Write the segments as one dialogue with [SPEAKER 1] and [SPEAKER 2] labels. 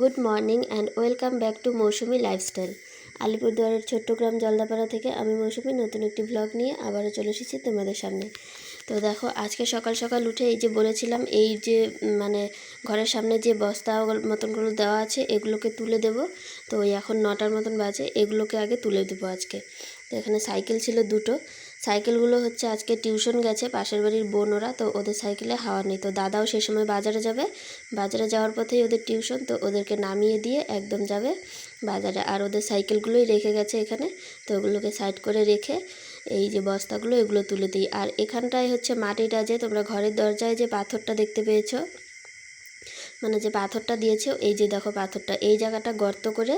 [SPEAKER 1] Good morning and welcome back to Mousumi lifestyle. আলিপুরদুয়ারের ছোট্টগ্রাম জলদাপাড়া থেকে আমি মৌসুমি, নতুন একটি ব্লগ নিয়ে আবারও চলে এসেছি তোমাদের সামনে। তো দেখো, আজকে সকাল সকাল উঠে এই যে বলেছিলাম, এই যে মানে ঘরের সামনে যে বস্তা মতনগুলো দেওয়া আছে, এগুলোকে তুলে দেব। তো এখন নটার মতন বাজে, এগুলোকে আগে তুলে দেবো আজকে। তো এখানে সাইকেল ছিল দুটো সাইকেলগুলো হচ্ছে আজকে টিউশন গেছে, পাশের বাড়ির বোন ওরা, তো ওদের সাইকেলে হাওয়া নেই। তো দাদাও সে সময় বাজারে যাবে। বাজারে যাওয়ার পথেই ওদের টিউশন, তো ওদেরকে নামিয়ে দিয়ে একদম যাবে বাজারে। আর ওদের সাইকেলগুলোই রেখে গেছে এখানে, তো ওগুলোকে সাইড করে রেখে এই যে বস্তাগুলো, এগুলো তুলে দিই। আর এখানটায় হচ্ছে মাটিটা যে তোমরা ঘরের দরজায় যে পাথরটা দেখতে পেয়েছ মানে যে পাথরটা দিয়েছে, এই যে দেখো পাথরটা, এই জায়গাটা গর্ত করে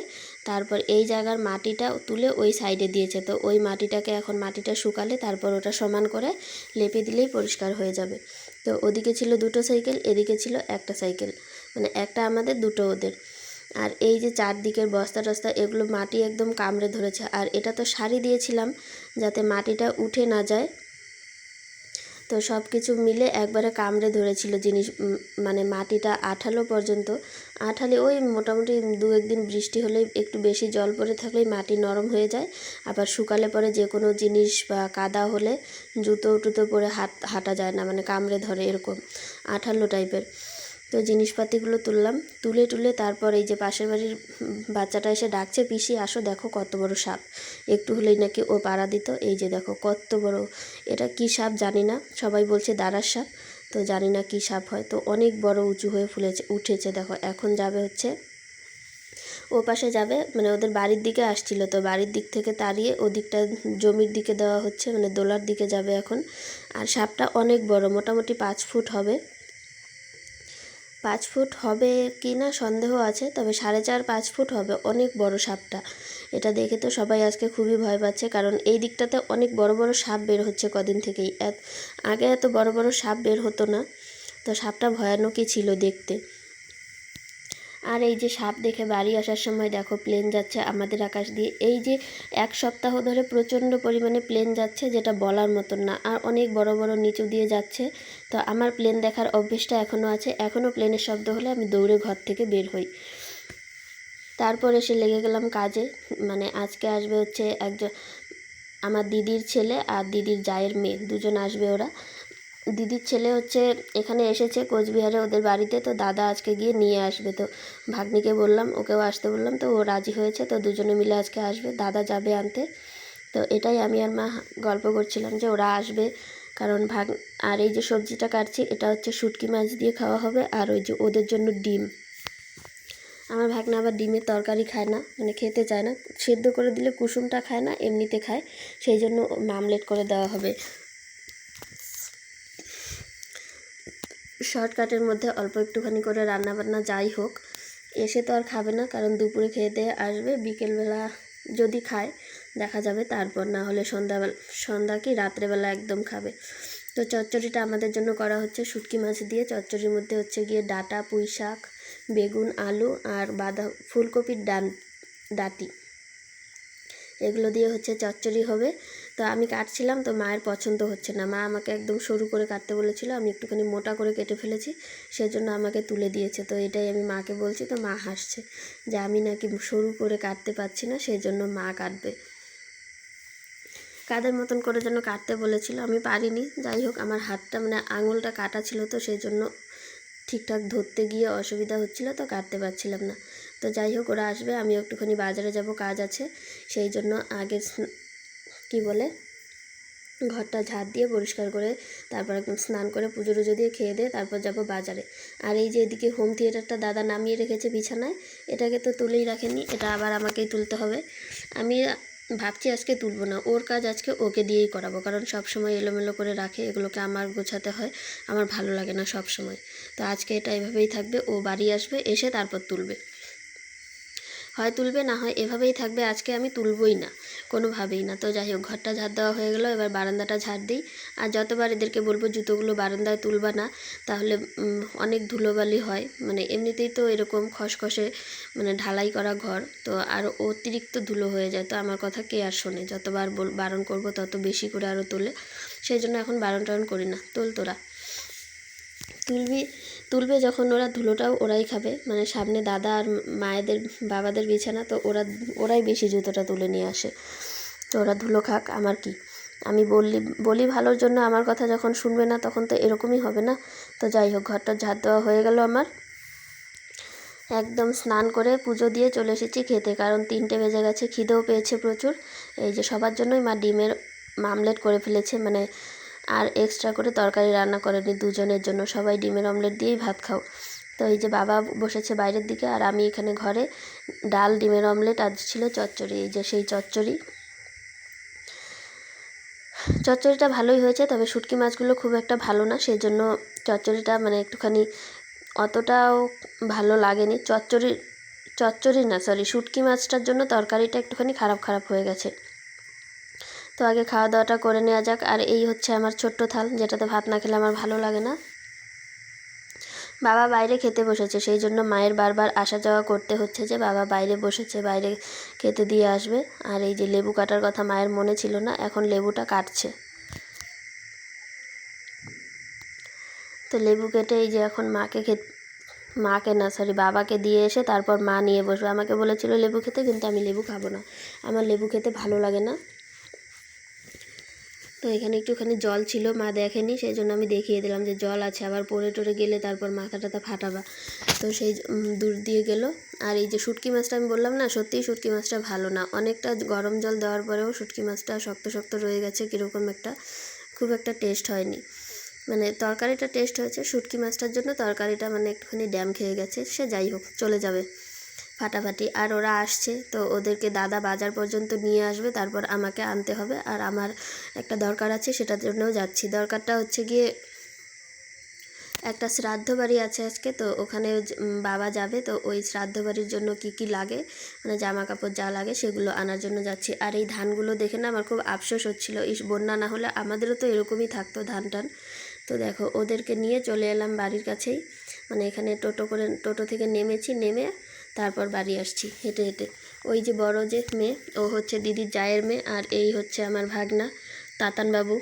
[SPEAKER 1] তারপর এই জায়গার মাটিটা তুলে ওই সাইডে দিয়েছে। তো ওই মাটিটাকে এখন মাটিটা শুকালে তারপর ওটা সমান করে লেপে দিলেই পরিষ্কার হয়ে যাবে। তো ওদিকে ছিল দুটো সাইকেল এদিকে ছিল একটা সাইকেল মানে একটা আমাদের, দুটো ওদের। আর এই যে চারদিকের বস্তা টস্তা, এগুলো মাটি একদম কামড়ে ধরেছে। আর এটা তো শাড়ি দিয়েছিলাম যাতে মাটিটা উঠে না যায়। তো সব কিছু মিলে একবারে কামড়ে ধরেছিল জিনিস মানে মাটিটা আঠালো পর্যন্ত। আঠালে ওই মোটামুটি দু একদিন বৃষ্টি হলে একটু বেশি জল পড়ে থাকলেই মাটি নরম হয়ে যায়। আবার শুকালে পরে যে কোনো জিনিস বা কাদা হলে জুতো টুতো পরে হাত, হাঁটা যায় না মানে কামড়ে ধরে এরকম আঠালো টাইপের তো জিনিসপাতিগুলো তুললাম। তুলে তুলে তারপর এই যে পাশের বাড়ির বাচ্চাটা এসে ডাকছে, পিসি, আসো, দেখো কত বড় সাপ। একটু হলেই নাকি ও পাড়া দিত। এই যে দেখো কত বড়, এটা কি সাপ জানি না। সবাই বলছে দাঁড়ার সাপ, তো জানি না কি সাপ হয়। তো অনেক বড় উঁচু হয়ে ফুলেছে, উঠেছে দেখো। এখন যাবে হচ্ছে, ও পাশে যাবে মানে ওদের বাড়ির দিকে আসছিল। তো বাড়ির দিক থেকে তাড়িয়ে ওদিকটা জমির দিকে দেওয়া হচ্ছে মানে দোলার দিকে যাবে এখন। আর সাপটা অনেক বড়, মোটামুটি পাঁচ ফুট হবে। পাঁচ ফুট হবে কি না সন্দেহ আছে, তবে সাড়ে চার, পাঁচ ফুট হবে, অনেক বড় সাপটা। এটা দেখে তো সবাই আজকে খুবই ভয় পাচ্ছে, কারণ এই দিকটাতে অনেক বড় বড় সাপ বের হচ্ছে কদিন থেকেই। আগে এত বড় বড় সাপ বের হতো না, তো সাপটা ভয়ানকই ছিল দেখতে। আর এই যে সাপ দেখে বাড়ি আসার সময় দেখো প্লেন যাচ্ছে আমাদের আকাশ দিয়ে। এই যে এক সপ্তাহ ধরে প্রচণ্ড পরিমাণে প্লেন যাচ্ছে, যেটা বলার মতন না। আর অনেক বড় বড় নিচু দিয়ে যাচ্ছে। তো আমার প্লেন দেখার অভ্যেসটা এখনও আছে। এখনও প্লেনের শব্দ হলে আমি দৌড়ে ঘর থেকে বের হই। তারপর এসে লেগে গেলাম কাজে। মানে আজকে আসবে হচ্ছে একজন, আমার দিদির ছেলে আর দিদির জায়ের মেয়ে। দুজন আসবে ওরা। দিদির ছেলে হচ্ছে এখানে এসেছে কোচবিহারে ওদের বাড়িতে, তো দাদা আজকে গিয়ে নিয়ে আসবে। তো ভাগ্নিকে বললাম, ওকেও আসতে বললাম, তো ও রাজি হয়েছে, তো দুজনে মিলে আজকে আসবে, দাদা যাবে আনতে। তো এটাই আমি আর মা গল্প করছিলাম যে ওরা আসবে, কারণ ভাগ, আর এই যে সবজিটা কাটছি, এটা হচ্ছে শুটকি মাছ দিয়ে খাওয়া হবে, আর ওই যে ওদের জন্য ডিম। আমার ভাগনা আবার ডিমের তরকারি খায় না মানে খেতে চায় না, সেদ্ধ করে দিলে কুসুমটা খায় না, এমনিতে খায়, সেই জন্য মামলেট করে দেওয়া হবে। শর্টকাটের মধ্যে অল্প একটুখানি করে রান্না বান্না যাই হোক, এসে তো আর খাবে না, কারণ দুপুরে খেয়ে দিয়ে আসবে, বিকেলবেলা যদি খায়, দেখা যাবে তারপর না হলে সন্ধ্যাবেলা, সন্ধ্যা কি রাত্রেবেলা একদম খাবে। তো চচ্চড়িটা আমাদের জন্য করা হচ্ছে শুটকি মাছ দিয়ে, চচ্চড়ির মধ্যে হচ্ছে গিয়ে ডাটা, পুঁই শাক, বেগুন, আলু আর বাঁধা, ফুলকপির ডান, ডাটি। এগুলো দিয়ে হচ্ছে চচ্চড়ি হবে। তো আমি কাটছিলাম, তো মায়ের পছন্দ হচ্ছে না। মা আমাকে একদম সরু করে কাটতে বলেছিল, আমি একটুখানি মোটা করে কেটে ফেলেছি, সেজন্য আমাকে তুলে দিয়েছে। তো এটাই আমি মাকে বলছি, তো মা হাসছে যে আমি নাকি সরু করে কাটতে পারছি না সেই জন্য মা কাটবে। কাদের মতন করে যেন কাটতে বলেছিল, আমি পারিনি। যাই হোক, আমার হাতটা মানে আঙুলটা কাটা ছিল, তো সেই জন্য ঠিকঠাক ধরতে গিয়ে অসুবিধা হচ্ছিল, তো কাটতে পারছিলাম না। তো যাই হোক, ওরা আসবে আমি একটুখানি বাজারে যাব, কাজ আছে। সেই জন্য আগে কি বলে, ঘরটা ঝাড় দিয়ে পরিষ্কার করে তারপর একদম স্নান করে পুজো টুজো দিয়ে খেয়ে দিয়ে তারপর যাব বাজারে। আর এই যে এদিকে হোম থিয়েটারটা দাদা নামিয়ে রেখেছে বিছানায়, এটাকে তো তুলেই রাখেনি, এটা আবার আমাকেই তুলতে হবে। আমি ভাবছি আজকে তুলবো না, ওর কাজ আজকে ওকে দিয়েই করাবো, কারণ সব সময় এলোমেলো করে রাখে, এগুলোকে আমার গোছাতে হয়, আমার ভালো লাগে না সব সময়। তো আজকে এটা এভাবেই থাকবে, ও বাড়ি আসবে, এসে তারপর তুলবে। হয় তুলবে, না হয় এভাবেই থাকবে, আজকে আমি তুলবই না, কোনোভাবেই না। তো যাই হোক, ঘরটা ঝাড় দেওয়া হয়ে গেলো, এবার বারান্দাটা ঝাড় দিই। আর যতবার এদেরকে বলব, জুতোগুলো বারান্দায় তুলবা না, তাহলে অনেক ধুলোবালি হয়। মানে এমনিতেই তো এরকম খসখসে মানে ঢালাই করা ঘর, তো আর অতিরিক্ত ধুলো হয়ে যায়। তো আমার কথা কে আর শোনে, যতবার বল, বারণ করব, তত বেশি করে আরও তোলে। সেই জন্য এখন বারণ টারণ করি না। তোল তোরা। তুলবি, তুলবে যখন ওরা ধুলোটাও ওরাই খাবে। মানে সামনে দাদা আর মায়েদের, বাবাদের বিছানা, তো ওরা, ওরাই বেশি জুতোটা তুলে নিয়ে আসে। তো ওরা ধুলো খাক, আমার কি? আমি বললি, বলি ভালোর জন্য আমার কথা যখন শুনবে না, তখন তো এরকমই হবে না? তো যাই হোক, ঘরটা ঝাড় দেওয়া হয়ে গেল আমার। একদম স্নান করে পুজো দিয়ে চলে এসেছি খেতে, কারণ তিনটে বেজে গেছে, খিদেও পেয়েছে প্রচুর। এই যে সবার জন্যই মা ডিমের মামলেট করে ফেলেছে মানে আর এক্সট্রা করে তরকারি রান্না করেনি দুজনের জন্য। সবাই ডিমের অমলেট দিয়েই ভাত খাও। তো এই যে বাবা বসেছে বাইরের দিকে আর আমি এখানে ঘরে ডাল, ডিমের অমলেট আজ ছিল চচ্চড়ি। এই যে সেই চচ্চড়ি। চচ্চড়িটা ভালোই হয়েছে, তবে শুটকি মাছগুলো খুব একটা ভালো না সেই জন্য চচ্চড়িটা মানে একটুখানি অতটাও ভালো লাগেনি। চচ্চড়ি চচ্চড়ি না সরি শুটকি মাছটার জন্য তরকারিটা একটুখানি খারাপ খারাপ হয়ে গেছে। তো আগে খাওয়া দাওয়াটা করে নেওয়া যাক। আর এই হচ্ছে আমার ছোট্ট থাল, যেটাতে ভাত না খেলে আমার ভালো লাগে না। বাবা বাইরে খেতে বসেছে, সেই জন্য মায়ের বারবার আসা যাওয়া করতে হচ্ছে যে বাবা বাইরে বসেছে, বাইরে খেতে দিয়ে আসবে। আর এই যে লেবু কাটার কথা মায়ের মনে ছিল না, এখন লেবুটা কাটছে। তো লেবু কেটে এই যে এখন মাকে খেত, মাকে না সরি বাবাকে দিয়ে এসে তারপর মা নিয়ে বসবে। আমাকে বলেছিল লেবু খেতে, কিন্তু আমি লেবু খাব না। আমার লেবু খেতে ভালো লাগে না। তো এখানে একটুখানি জল ছিল, মা দেখেনি সেই জন্য আমি দেখিয়ে দিলাম যে জল আছে। আবার পড়ে টরে গেলে তারপর মাথা টাথা ফাটাবা। তো সেই দূর দিয়ে গেল। আর এই যে শুটকি মাছটা আমি বললাম না, সত্যিই শুটকি মাছটা ভালো না। অনেকটা গরম জল দেওয়ার পরেও শুটকি মাছটা শক্ত শক্ত রয়ে গেছে, কীরকম একটা, খুব একটা টেস্ট হয়নি। মানে তরকারিটা টেস্ট হয়েছে, শুটকি মাছটার জন্য তরকারিটা মানে একটুখানি ড্যাম খেয়ে গেছে, সে যাই হোক, চলে যাবে। ফাটাফাটি আর ওরা আসছে। তো ওদেরকে দাদা বাজার পর্যন্ত নিয়ে আসবে, তারপর আমাকে আনতে হবে। আর আমার একটা দরকার আছে, সেটার জন্যও যাচ্ছি। দরকারটা হচ্ছে গিয়ে একটা শ্রাদ্ধ বাড়ি আছে আজকে, তো ওখানে বাবা যাবে। তো ওই শ্রাদ্ধ বাড়ির জন্য কি কি লাগে মানে জামা কাপড় যা লাগে, সেগুলো আনার জন্য যাচ্ছি। আর এই ধানগুলো দেখে না আমার খুব আফসোস হচ্ছিল। ইস, বন্যা না হলে আমাদেরও তো এরকমই থাকতো ধান টান। তো দেখো, ওদেরকে নিয়ে চলে এলাম বাড়ির কাছেই। মানে এখানে টোটো করে, টোটো থেকে নেমেছি, নেমে তারপর বাড়ি আসছি, হেঁটে হেঁটে। ওই যে বড় যে মেয়ে, ও হচ্ছে দিদির জায়ের মেয়ে, আর এই হচ্ছে আমার ভাগনা তাতান বাবু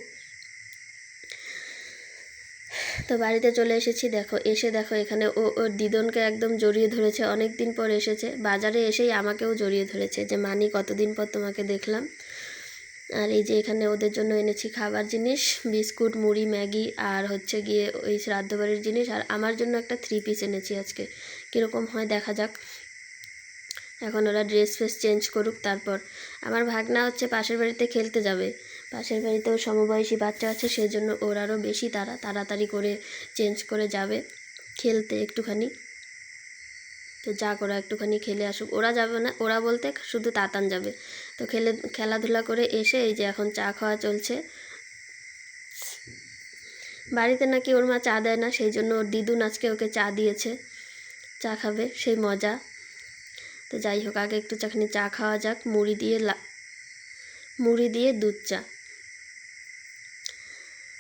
[SPEAKER 1] তো বাড়িতে চলে এসেছি, দেখো, এসে দেখো এখানে ও, ওর দিদনকে একদম জড়িয়ে ধরেছে অনেক দিন পর এসেছে। বাজারে এসেই আমাকেও জড়িয়ে ধরেছে যে, মানি, কতদিন পর তোমাকে দেখলাম? আর এই যে এখানে ওদের জন্য এনেছি খাবার জিনিস, বিস্কুট, মুড়ি, ম্যাগি, আর হচ্ছে গিয়ে ওই শ্রাদ্ধ জিনিস। আর আমার জন্য একটা থ্রি পিস এনেছি আজকে। কীরকম হয় দেখা যাক। এখন ওরা ড্রেস ফ্রেস চেঞ্জ করুক তারপর। আমার ভাগনা হচ্ছে পাশের বাড়িতে খেলতে যাবে। পাশের বাড়িতেও সমবয়সী বাচ্চা আছে সেই জন্য ওর আরও বেশি তারা, তাড়াতাড়ি করে চেঞ্জ করে যাবে খেলতে একটুখানি। তো যাক, ওরা একটুখানি খেলে আসুক। ওরা যাবে না, ওরা বলতে শুধু তাতান যাবে। তো খেলে, খেলাধুলা করে এসে এই যে এখন চা খাওয়া চলছে। বাড়িতে নাকি ওর মা চা দেয় না, সেই জন্য ওর দিদুন আজকে ওকে চা দিয়েছে। চা খাবে, সেই মজা। তো যাই হোক, আগে একটু চাখানি চা খাওয়া যাক। মুড়ি দিয়ে মুড়ি দিয়ে দুধ চা।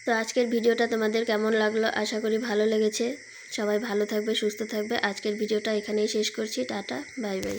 [SPEAKER 1] তো আজকের ভিডিওটা তোমাদের কেমন লাগল? আশা করি ভালো লেগেছে। সবাই ভালো থাকবে, সুস্থ থাকবে। আজকের ভিডিওটা এখানেই শেষ করছি। Tata, bye bye.